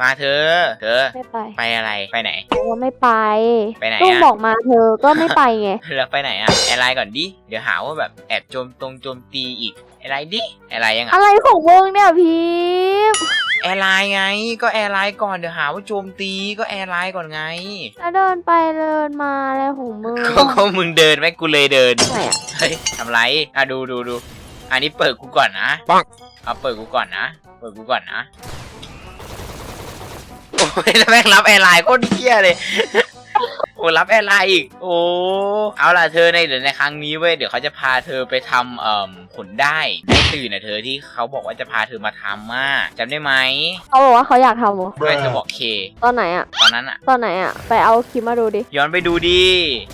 มาเธอ เธอ ไม่ไปไปอะไร ไปไหน บอกว่าไม่ไปไปไหนลูกอะบอกมาเธอก็ไม่ไปไงเธอไปไหนอะแอร์ไลน์ก่อนดิ เดี๋ยวหาว่าแบบแอบโจมตรงโจมตีอีกแอร์ไลน์ดิ แอร์ไลน์ยังอะอะไรของมึงเนี่ยพีมแอร์ไลน์ไง ก็แอร์ไลน์ก่อน เดี๋ยวหาว่าโจมตี ก็แอร์ไลน์ก่อนไง แล้วเดินไปเดินมาอะไรของมึงก็ก็มึงเดินไหมกูเลยเดิน ไหนอะเฮ้ยทำไรอะดูดูดู อันนี้เปิดกูก่อนนะปัง เอาเปิดกูก่อนนะ เปิดกูก่อนนะโอ้ ยแล้วแม่งรับแอร์ไลน์โคตรเหี้ยเลย โอ้รับแอร์ไลน์อีก โอ้ เอาล่ะเธอในเดี๋ยวในครั้งนี้เว้ย เดี๋ยวเขาจะพาเธอไปทำเอ่อผลได้ได้ตื่นนะเธอที่เขาบอกว่าจะพาเธอมาทำอะจำได้ไหมเขาบอกว่าเขาอยากทำเหรอเพื่อนเธอบอกเค ตอนไหนอะตอนนั้นอะตอนไหนอะไปเอาคลิปมาดูดิ ย้อนไปดูดิ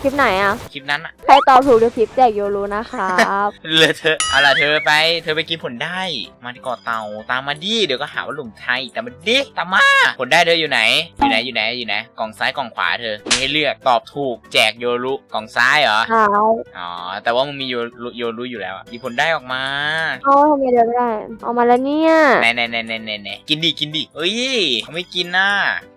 คลิปไหนอะคลิปนั้นอะใครตอบถูกเดี๋ยวคลิปแจกโยรู้นะครับเลยเธอเอาล่ะเธอไป เธอไปกินผลได้มาที่เกาะเต่าตามมาดิเดี๋ยวก็หาว่าหลงไทยตามมาดิตามมาผลได้เธออยู่ไหน อยู่ไหนอยู่ไหนอยู่ไหนกล่องซ้ายกล่องขวาเธอมีให้เลือกตอบถูกแจกโยรุกล่องซ้ายเหรอเท้าอ๋อแต่ว่ามึงมีโยรุโยรุอยู่แล้วอะมีผลได้ออกมาเอาทำไมเดินไม่ได้เอามาแล้วเนี่ยไหนไหนไหนไหนไหนไหนกินดิกินดิเอ้ยเขาไม่กินนะ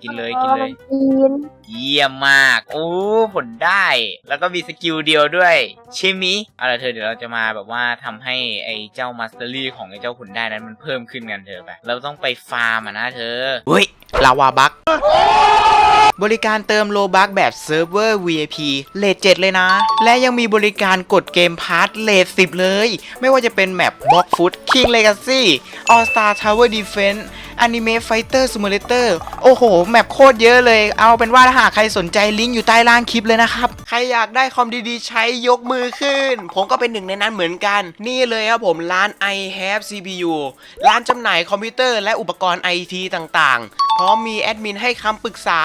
กินเลยกินเลย กิน เยี่ยมมาก โอ้ผลได้ แล้วก็มีสกิลเดียวด้วยใช่มิเอาล่ะเธอเดี๋ยวเราจะมาแบบว่าทำให้ไอ้เจ้ามาสเตอรี่ของไอ้เจ้าผลได้นั้นมันเพิ่มขึ้นกันเธอไป เราต้องไปฟาร์มอะนะเธอ เฮ้ยลาวาบักบริการเติมโลบักแบบเซิร์ฟเวอร์ VIP เลท7เลยนะ และยังมีบริการกดเกมพาร์ทเลท10 เลยไม่ว่าจะเป็นแมปบล็อกฟุต King Legacy All Star Tower Defense Anime Fighter Simulator โอ้โห แมปโคตรเยอะเลย เอาเป็นว่าถ้าหากใครสนใจลิงก์อยู่ใต้ล่างคลิปเลยนะครับ ใครอยากได้คอมดีๆ ใช้ยกมือขึ้น ผมก็เป็นหนึ่งในนั้นเหมือนกัน นี่เลยครับผมร้าน i have CPU ร้านจำหน่ายคอมพิวเตอร์และอุปกรณ์ไอทีต่างๆ พร้อมมีแอดมินให้คำปรึกษา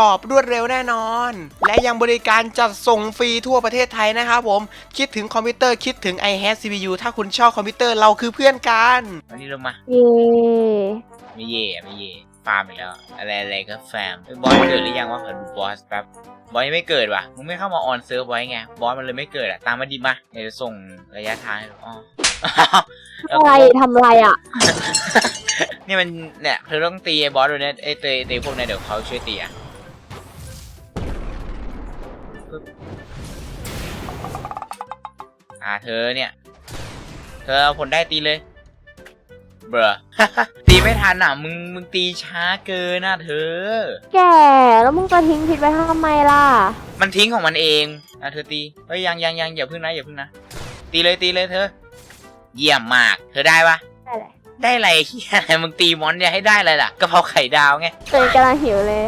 ตอบรวดเร็วแน่นอน และยังบริการจัดส่งฟรีทั่วประเทศไทยนะครับผมคิดถึงคอมพิวเตอร์คิดถึง i have CPU ถ้าคุณชอบคอมพิวเตอร์เราคือเพื่อนกันวันนี้เรามาเย่ไม่เย่อะไม่เย่ฟาร์มไปแล้วอะไรอะไรก็แฟมบอสเกิดหรือยังวะขอดูบอสแป๊บบอสยังไม่เกิดว่ะ มึงไม่เข้ามาออนเซิร์ฟไว้ไง บอสมันเลยไม่เกิดอะตามมาดิมาเดี๋ยวจะส่งระยะทางให้ดูอ๋ออะไรทำอะไรอะ นี่มันเนี่ยเธอต้องตีไอ้บอสด้วยเนี่ยไอ้ตีตีพวกนี้เดี๋ยวเขาช่วยตีอะปึ๊บ อ่าเธอเนี่ย เธอเอาผลได้ตีเลย เบรอตีไม่ทันอะ มึงมึงตีช้าเกินนะเธอ แกแล้วมึงจะทิ้งผิดไว้ทำไมล่ะ มันทิ้งของมันเองอะเธอตีเฮ้ยยังยังยังอย่าพึ่งนะอย่าพึ่งนะตีเลยตีเลยเธอ เยี่ยมมาก เธอได้ปะได้แหละได้อะไรเฮียอะไรมึงตีมอนเนี่ยให้ได้อะไรล่ะกะเพราไข่ดาวไงตัวเองกำลังหิวเลย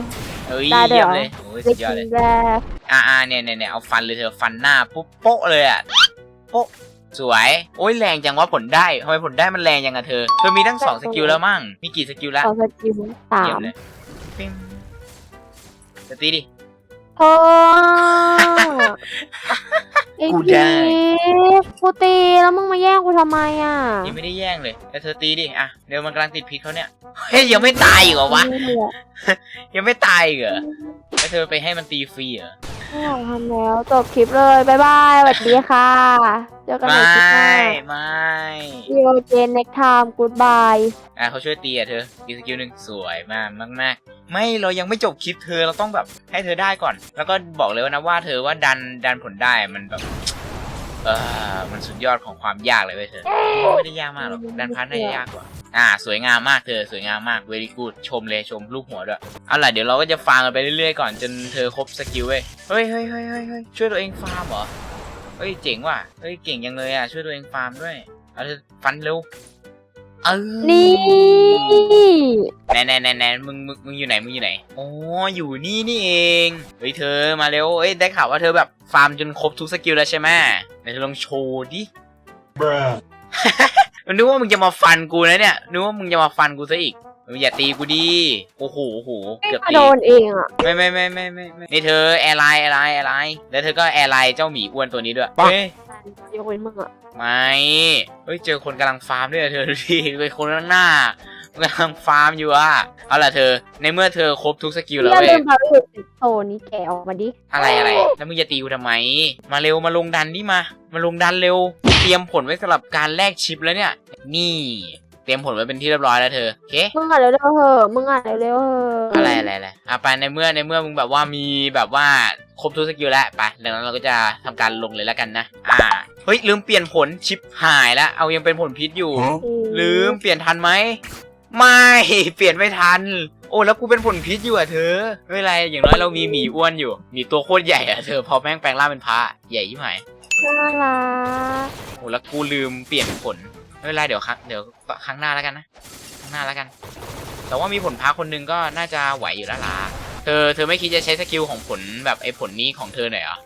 เฮ้ยได้ด้วยเยี่ยมเหรอ เลยโอ้ยไปสุดยอกิดนเลยแรกอ่าอ่าเนี่ยเนี่ยเนี่ยเอาฟันเลยเธอฟันหน้าปุ๊บโป๊ะเลยอะโป๊ะสวยโอ้ยแรงจังว่าผลได้ทำไมผลได้มันแรงยังอะเธอ เธอมีทั้งสองสกิลแล้วมั่งมีกี่สกิลแล้วขอสกิลสาเยี่ยมมเลยปิ้งจะตีดิ โธ่ไอ้กูพีได้กูตีแล้วมึงมาแย่งกูทำไมอะยังไม่ได้แย่งเลยแต่เธอตีดิอะเดี๋ยวมันกำลังติดพิษเขาเนี่ยเฮ้ยยังไม่ตายอีกเหรอวะไม่เหลือยังไม่ตายอีกเหรอแล้วเธอไปให้มันตีฟรีเหรอ ไม่อยากทำแล้วจบคลิปเลยบายบายสวัสดีค่ะ เจอกันไมใหม่คลิปหน้า่ไม่ดีโอเจนเน็กไทม์กูดบาย อะเขาช่วยตีอะเธอตีสกิลหนึ่งสวยมากมากมากๆไม่เรายังไม่จบคลิปเธอเราต้องแบบให้เธอได้ก่อน แล้วก็บอกเลยว่านะว่าเธอว่าดันดันผลได้มันแบบ เออมันสุดยอดของความยากเลยเว้ยเธอไม่ได้ยากมากหรอกดันพันน่าจะยากกว่า อ่า สวยงามมากเธอสวยงามมาก very good ชมเลยชมรูปหัวด้วยเอาล่ะเดี๋ยวเราก็จะฟาร์มกันไปเรื่อยๆก่อนจนเธอครบสกิลเว้ยเฮ้ยเฮ้ยเฮ้ยเฮ้ยเฮ้ยช่วยตัวเองฟาร์มเหรอเฮ้ยเจ๋งว่ะเฮ้ยเก่งยังเลยอะช่วยตัวเองฟาร์มด้วยเอาเธอฟันเร็วเออนี่แน่แน่แน่แน่มึงมึงมึงอยู่ไหนมึงอยู่ไหนอ๋ออยู่นี่นี่เองเฮ้ยเธอมาเร็วเอ้ยได้ข่าวว่าเธอแบบฟาร์มจนครบทุกสกิลแล้วใช่ไหมไหนเธอลองโชว์ดิ Bruh. มันนึกว่ามึงจะมาฟันกูนะเนี่ยนึกว่ามึงจะมาฟันกูซะอีกมึงอย่าตีกูดิโอ้โหโอ้โหเกือบมาตีโดนเองอะไม่ไม่ไม่ไม่ไม่ไม่นี่เธอแอร์ไลน์แอร์ไลน์แอร์ไลน์แล้วเธอก็แอร์ไลน์เจ้าหมีอ้วนตัวนี้ด้วยปั๊บเฮ้ยยกเว้นมึงอะไม่เฮ้ยเจอคนกำลังฟาร์มด้วยอะเธอดูดิเป็นคนข้างหน้า กำลังฟาร์มอยู่อะเอาล่ะเธอ ในเมื่อเธอครบทุกสกิลแล้วอย่าเว้ลืยมพาไปดูสิโซนี้แกออกมาดิ อะไรอะไร แล้วมึงจะตีกูทำไม มาเร็วมาลงดันดิมา มาลงดันเร็ว เตรียมผลไว้สำหรับการแลกชิปแล้วเนี่ย นี่ เตรียมผลไว้เป็นที่เรียบร้อยแล้วเธอโอเค มึงอะเร็วๆเหอะมึงอะเร็วๆเหอะอะไรอะไรอะไรอะไปในเมื่อในเมื่อมึงแบบว่ามีแบบว่าครบทุกสกิลแล้วไปดังนั้นเราก็จะทำการลงเลยแล้วกันนะ อ่า เฮ้ยลืมเปลี่ยนผลชิปหายแล้ว เอายังเป็นผลพิษอยู่ ลืมเปลี่ยนทันไหม ไม่เปลี่ยนไม่ทัน โอ้แล้วกูเป็นผลพิษอยู่อะเธอ ไม่เป็นไรอย่างน้อยเรามีหมีอ้วนอยู่หมีตัวโคตรใหญ่อะเธอพอแม่งแปลงร่างเป็นพระใหญ่ยิ่งหายน่ารักโอ้แล้วกูลืมเปลี่ยนผลไม่เป็นไรเดี๋ยวครั้งเดี๋ยวครั้งหน้าแล้วกันนะครั้งหน้าแล้วกัน แต่ว่ามีผลพระคนหนึงก็น่าจะไหวอยู่แล้วล่ะเธอเธอไม่คิดจะใช้สกิลของผลแบบไอ้ผลนี้ของเธอหน่อยเหรอ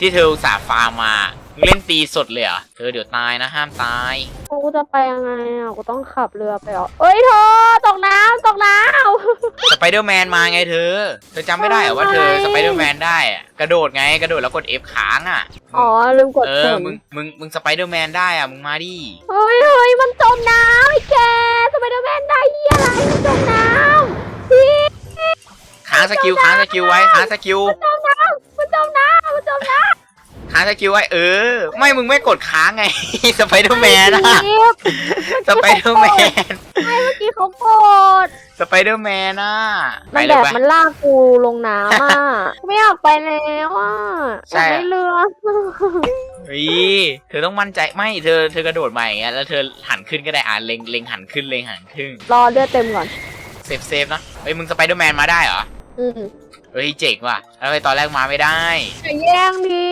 ที่เธออุตส่าห์ฟาร์มมามึงเล่นตีสดเลยเหรอเธอเดี๋ยวตายนะห้ามตาย กูจะไปยังไงอะ กูต้องขับเรือไปเหรอเอ้ยเธอตกน้ำตกน้สไปเดอร์แมนมาไงเธอ เธอจำไม่ได้เหรอว่าเธอสไปเดอร์แมนได้อะกระโดดไงกระโดดแล้วกด F ค้างอะำอ๋อลืมกดเอผอลมึง มึง มึงสไปเดอร์แมนได้อะ มึงมาดิ เฮ้ยเฮ้ยมันจมน้ำไอ้แกสไปเดอร์แมนได้เหี้ยอะไรมันจมน้ำพี่ค้างสกิลค้างสกิลไว้ค้างสกิล มันจมน้ำมันจมน้ำมันจมน้ำค้างสกิลไว้เออ ไม่มึงไม่กดค้างไง สไปเดอร์แมนอะจิ๊บสไปเดอร์แมนไม่เมื่อกี้เขากดสไปเดอร์แมนอะไปมันเลแบยบไป มันลากกูลงน้ำอะ ไม่อยากไปแล้วอะใช่ อยากได้เรือเฮ้ยเธอต้องมั่นใจไม่เธอเธอกระโดดมาอย่างเงี้ยแล้วเธอหันขึ้นก็ได้อะเล็งเล็งหันขึ้นเล็งหันขึ้นรอเลือดเต็มก่อน เซฟเซฟนะเฮ้ยมึงสไปเดอร์แมนมาได้เหรอ อืม เฮ้ยเจ๋งว่ะแล้วไปตอนแรกมาไม่ได้อย่าแย่งดิ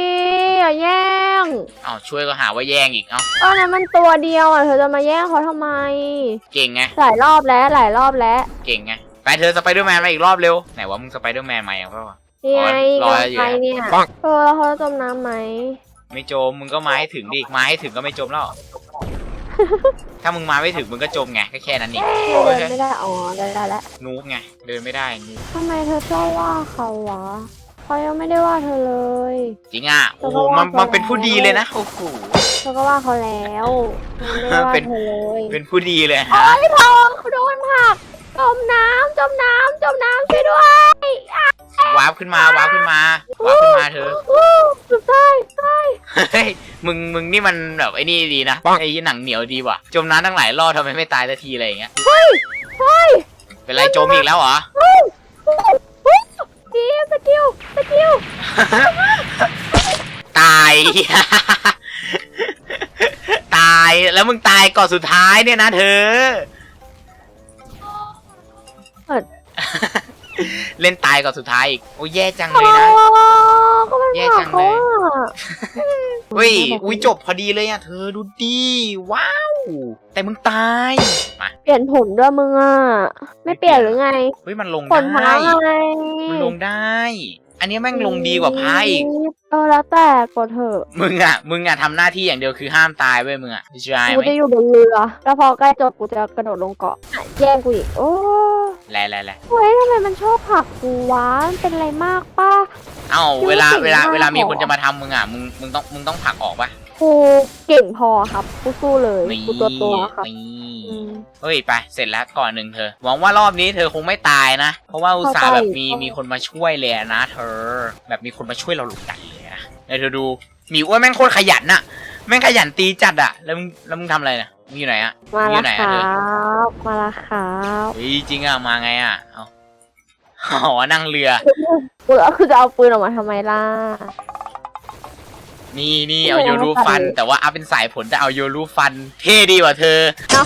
อย่าแย่งเอ้าช่วยก็หาว่าแย่งอีกเอ้าตอนนั้นมันตัวเดียวอะเธอจะมาแย่งเขาทำไม เก่งไงหลายรอบแล้วหลายรอบแล้วเก่งไงไปเธอสไปเดอร์แมนมาอีกรอบเร็วไหนว่ามึงสไปเดอร์แมนมาอย่างเปล่าวะ นี่ไงรอโดนอยู่ไปนะเนี่ยปังเออแล้วเขาจะจมน้ำไหมไม่จมมึงก็มาให้ถึงดิมาให้ถึงก็ไม่จมแล้ว ถ้ามึงมาไม่ถึงมึงก็จมไงก็แค่นั้นเองเดินไม่ได้อ๋อได้ได้แล้วนูบไงเดินไม่ได้นูบทำไมเธอชอบว่าเขาวะเขายังไม่ได้ว่าเธอเลย จริงอะโอ้โหมันมันเป็นผู้ดีเลยนะโอ้โหเธอก็ว่าเขาแล้วไม่ได้ว่าเป็นเธอเลยเป็นผู้ดีเลยโอ้ฮะยพอเขาโดนผลักจมน้ำจมน้ำจมน้ำช่วยด้วย วาร์ปขึ้นมาวาร์ปขึ้นมาวาร์ปขึ้นมาเธออู้สุดท้ายใช่เฮ้ยมึงมึงนี่มันแบบไอ้นี่ดีนะไอ้หนังเหนียวดีว่ะจมน้ำตั้งหลายรอบทำไมไม่ตายสักทีอะไรอย่างเงี้ยเฮ้ยเฮ้ยเป็นไรจมอีกแล้วเหรอเฮ้ยเฮ้ยเฮ้ยดีสกิลสกิลตายตายแล้วมึงตายก่อนสุดท้ายเนี่ยนะเธอ เล่นตายก่อนสุดท้ายอีก โอ้ยแย่จังเลยนะอ๋อก็มันแย่ผจัลักงเขาเลยอะเฮ้ย อุ้ยจบพอดีเลยอะ เธอดูดีว้าว แต่มึงตาย มาเปลี่ยนผมด้วยมึงอะ ไม่เปลี่ยนหรือไง เฮ้ยมันลงผลพาได้ไง มันลงได้ อันนี้แม่งลงดีกว่าพายอีก เออแล้วแต่กดเถอะมึงอะ มึงอะทำหน้าที่อย่างเดียวคือห้ามตายเว้ยมึงอะใช่กูไหมจะอยู่บนเรือแล้วพอใกล้จบกูจะกระโดดลงเกาะแย่งกูอีกโอ้แล่แล่แล่เฮ้ยทำไมมันชอบผลักกูวะมันเป็นอะไรมากป้า เอ้าคิดว่าเวลาเก่งเวลามากเวลามีหรอคนจะมาทำมึงอะมึงมึงต้องมึงต้องผลักออกปะกูเก่งพอครับ กูสู้เลย นี่กูตัวตัวครับ นี่อืม เฮ้ยไปเสร็จแล้วก่อนหนึ่งเธอ หวังว่ารอบนี้เธอคงไม่ตายนะ เพราะว่าอุตส่าห์เข้าใจแบบมีเข้ามีมีคนมาช่วยเลยอะนะ เธอ แบบมีคนมาช่วยเราหลุดกันเลยนะเดี๋ยวเธอดูหมีอ้วนแม่งโคตรขยันน่ะแม่งขยันตีจัดอะแล้วมึงแล้วมึงทำอะไรเนี่ยมึงอยู่ไหนอะมาอยู่ละไหนคอะรัเธอบ มาละครับเฮ้ยจริงอะมาไงอะเอาอ๋อนั่งเรือกูเอาคือจะเอาปืนออกมาทำไมล่ะ นี่นี่ไม่เอาได้โยรูเอาฟันฟัน แต่ว่าอัพเป็นสายผลแต่เอาโยรูฟัน เท่ดีกว่าเธอ เอ้า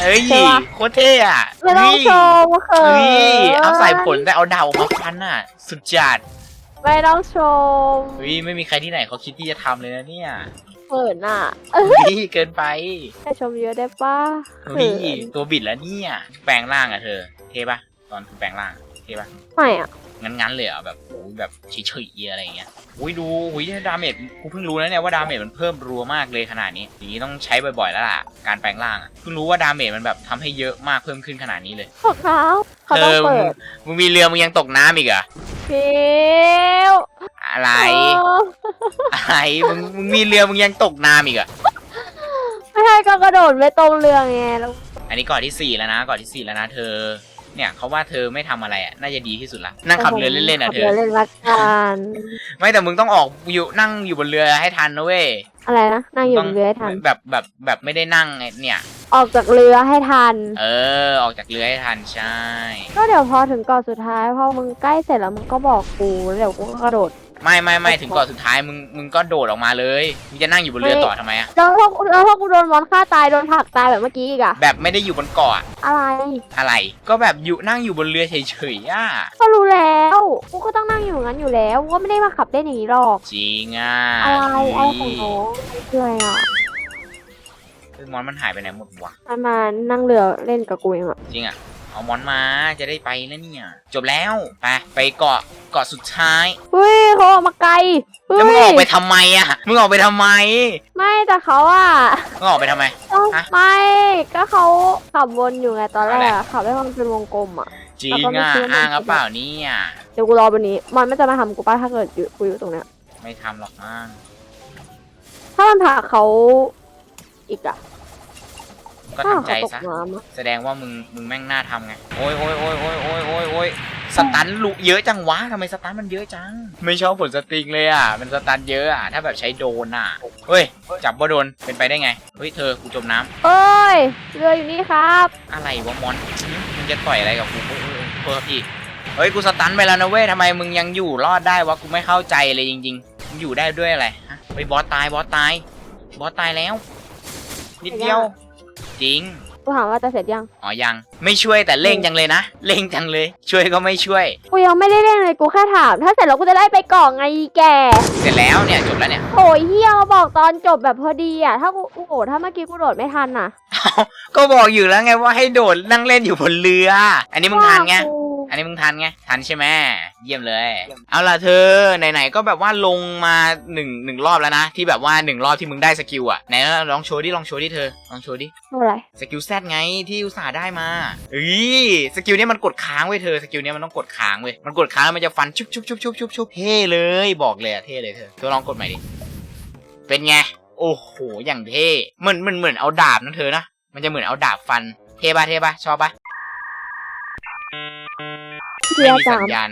เอ้ยใช่ปะ โคตรเท่อะไม่ต้องเฮ้ยโชว์เขิเฮ้ยนเอาสายผลแต่เอาดาวออกมาฟันอะสุดจัดไม่ต้องโชว์เฮ้ยไม่มีใครที่ไหนเขาคิดที่จะทำเลยนะเนี่ยเขินอะเฮ้ยเกินไปให้ชมเยอะได้ปะเฮ้ยตัวบิดแล้วเนี่ย แปลงร่างอะเธอ เท่ปะตอนคุณแปลงร่างอะเท่ปะไม่อะ งั้นๆเลยเหรอะแบบโอ้ยแบบเฉยๆอะไรอย่างเงี้ยอุ้ยดูอุ้ยดาเมจกูเพิ่งรู้นะเนี่ยว่าดาเมจมันเพิ่มรัวมากเลยขนาดนี้อย่างนี้ต้องใช้บ่อยๆแล้วล่ะการแปลงร่างอะเพิ่งรู้ว่าดาเมจมันแบบทำให้เยอะมากเพิ่มขึ้นขนาดนี้เลยขอเขาเขาต้องเออเปิดมึงมีเรือมึงยังตกน้ำอีกเหรอฟิวอะไรเอออะไรมึงมึงมีเรือมึงยังตกน้ำอีกเหรอไม่ให้ก็กระโดดไม่ตรงเรือไงแล้วอันนี้ก่อนที่สี่แล้วนะก่อนที่สี่แล้วนะเธอ เนี่ยเขาว่าเธอไม่ทำอะไรอะน่าจะดีที่สุดละนั่งขับเรือเล่นๆอะเธขับอเรือเล่นละกันไม่แต่มึงต้องออกอยู่นั่งอยู่บนเรือให้ทันนะเว้ยอะไรนะนั่งอยู่ต้บนเรือให้ทันแบบแบบแบบไม่ได้นั่งไงเนี่ย ออกจากเรือให้ทัน เออ ออกจากเรือให้ทันใช่ ก็เดี๋ยวพอถึงเกาะสุดท้ายพอมึงใกล้เสร็จแล้วมึงก็บอกกูแล้วเดี๋ยวกูก็กระโดด ไม่ไม่ไม่ถึงก่อนสุดท้ายมึงมึงก็โดดออกมาเลยมึงจะนั่งอยู่บนเรือต่อทำไมอะแล้วถ้าแล้วถ้ากูโดนมอนฆ่าตายโดนผลักตายแบบเมื่อกี้อีกอะแบบไม่ได้อยู่บนเกาะอะอะไร อะไรก็แบบอยู่นั่งอยู่บนเรือเฉยๆอะก็รู้แล้วกูก็ต้องนั่งอยู่อย่างนั้นอยู่แล้วกูก็ไม่ได้มาขับได้หนีหรอกจริงอะอะไรอะไรอุ้ของยน้องคืออะไรอะคือมอนมันหายไปไหนหมดวะมันมานั่งเรือเล่นกับกูเองอะจริงอะ เอามอนมาจะได้ไปแล้วเนี่ย จบแล้ว ไปไปเกาะเกาะสุดท้ายเฮ้ยเขาออกมาไกลเฮ้แล้วมึงยออกไปทำไมอะมึงออกไปทำไมไม่แต่เขาอะมึงออกไปทำไมเอ้าฮะไม่ก็เขาขับวนอยู่ไงตอนแรกอะไรอะขับให้มันเป็นวงกลมอะ จริงแล้วก็ไม่อะซื้อมันอ้างหรือเปล่าเนี่ยเดี๋ยวกูรอบนนี้ มันไม่จะมาทำกูป้าถ้าเกิดอยู่กูอยู่ตรงเนี้ยไม่ทำหรอกมั้งถ้ามันพาเขาอีกอะ ก็ถ้าทำใจเขาตกซะน้ำอะแสดงว่ามึงมึงแม่งน่าทำไง โอ้ยโอ้ยโอ้ยโอ้ยโอ้ยโอ้ยโอ้ยสตันลุเยอะจังวะทำไมสตันมันเยอะจัง ไม่ชอบผลสตริงเลยอะ มันสตันเยอะอะ ถ้าแบบใช้โดนอะ เฮ้ย จับว่าโดน เป็นไปได้ไง เฮ้ยเธอ กูจมน้ำเอ้ยเรืออยู่นี่ครับอะไรวะมอนมึงจะต่อยอะไรกับกูเฮ้ยเฮ้ยเฮ้ยพี่เฮ้ย กูสตันไปแล้วนะเว้ยทำไมมึงยังอยู่รอดได้วะ กูไม่เข้าใจเลยจริงๆมึงอยู่ได้ด้วยอะไรฮะเฮ้ยบอสตาย บอสตาย บอสตายแล้ว นิดเดียว จริง กูถามว่าจะเสร็จยัง อ๋อยัง ไม่ช่วยแต่เร่งจังเลยนะเร่งจังเลย ช่วยก็ไม่ช่วย กูยังไม่ได้เล่นเลยกูแค่ถาม ถ้าเสร็จแล้วกูจะได้ไปเกาะไงอีแกเสร็จแล้วเนี่ยจบแล้วเนี่ยโอ้ยเฮียมาบอกตอนจบแบบพอดีอะ ถ้ากูโอ้โหถ้าเมื่อกี้กูโดดไม่ทันอะก็บอกอยู่แล้วไงว่าให้โดดนั่งเล่นอยู่บนเรือ อันนี้มึงทันไง ว่ากู อันนี้มึงทันไง ทันใช่ไหมเยี่ยมเลย เอาล่ะเธอ ไหนๆก็แบบว่าลงมาหนึ่งหนึ่งรอบแล้วนะ ที่แบบว่าหนึ่งรอบที่มึงได้สกิลอะไหนลองโชว์ดิ ลองโชว์ดิเธอ ลองโชว์ดิ อะไร สกิลแซดไงที่อุตส่าห์ได้มาเอ้ยสกิลเนี้ยมันกดค้างไว้ยเธอ สกิลเนี้ยมันต้องกดค้างเว้ย มันกดค้างแล้วมันจะฟันชุบชุบชุบชุบชุบชุบเท่เลย บอกเลยอะเท่เลยเธอ เธอลองกดใหม่ดิ เป็นไง โอ้โห อย่างเท่ เหมือนเหมือนเหมือนเอาดาบนะเธอนะ มันจะเหมือนเอาดาบฟัน เท่ปะเท่ปะชอบปะ เฮีไม่ยมีจัสังญญาณ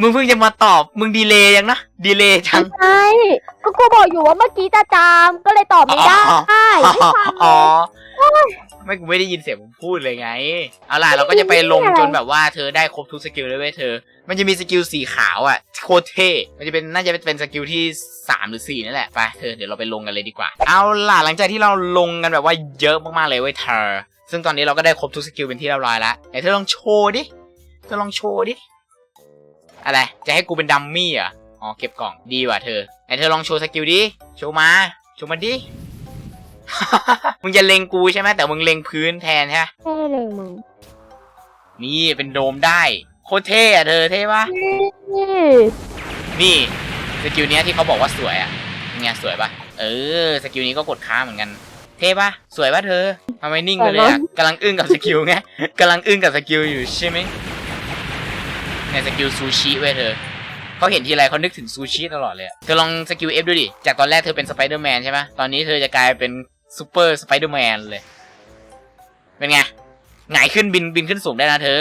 มึงเพิ่งจะมาตอบ มึงดีเลยยังนะ ดีเลยจัง ใช่ก็กูบอกอยู่ว่าเมื่อกี้จะจามก็เลยตอบไม่ได้อ๋อ ไม่ฟังอ๋อไม่กูไม่ได้ยินเสียงมึงพูดเลยไง เอาล่ะ เราก็จะไปลงจนแบบว่าเธอได้ครบทุกสกิลเลยเว้ยเธอ มันจะมีสกิลสีขาวอะโคตรเท่มันจะเป็นน่าจะเป็นสกิลที่สามหรือสี่นี่แหละ ไปเธอเดี๋ยวเราไปลงกันเลยดีกว่า เอาล่ะ หลังจากที่เราลงกันแบบว่าเยอะมากๆเลยเว้ยเธอ ซึ่งตอนนี้เราก็ได้ครบทุกสกิลเป็นที่เรียบร้อยแล้วไหนเธอลองโชว์ดิ เธอลองโชว์ดิ อะไร จะให้กูเป็นดัมมี่เหรอ อ๋อ เก็บกล่อง ดีว่ะเธอไหนเธอลองโชว์สกิลดิ โชว์มา โชว์มาดิ มึงจะเล็งกูใช่ไหม แต่มึงเล็งพื้นแทนใช่ไหมแค่เลยมึง นี่เป็นโดมได้ โคตรเท่อะเธอเท่ปะนี่นี่สกิลเนี้ยที่เขาบอกว่าสวยอะเป็นไงสวยปะเออ สกิลนี้ก็กดค้างเหมือนกัน เท่ปะสวยปะเธอทำไมนิ่งไปเลยอะกำลังอึ้งกับสกิลไงกำลังอึ้งกับสกิลอยู่ใช่ไหม ในสกิลซูชิเว้ยเธอเขาเห็นทีไรเขานึกถึงซูชิตลอดเลยอะเธอลองสกิลเอฟดูดิ จากตอนแรกเธอเป็นสไปเดอร์แมนใช่ปะตอนนี้เธอจะกลายเป็นซูเปอร์สไปเดอร์แมนเลย เป็นไงหงายขึ้นบินบินขึ้นสูงได้นะเธอ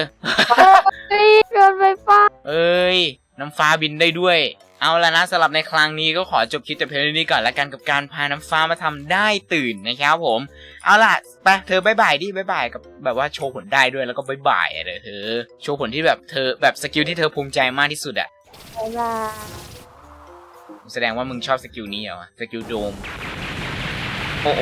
เฮ้ยเกินไปป้าเอ้ย น้ำฟ้าบินได้ด้วย เอาละนะสำหรับในครั้งนี้ก็ขอจบคลิปแต่เพียงเท่านี้ก่อนละกันกับการพาน้ำฟ้ามาทำได้ตื่นนะครับผม เอาล่ะไปเธอบายบายดิบายบายกับแบบว่าโชว์ผลได้ด้วยแล้วก็บายบายอะเด้อเธอโชว์ผลที่แบบเธอแบบสกิลที่เธอภูมิใจมากที่สุดอะบ๊ายบายแสดงว่ามึงชอบสกิลนี้เหรอสกิลโดมโอ้โอ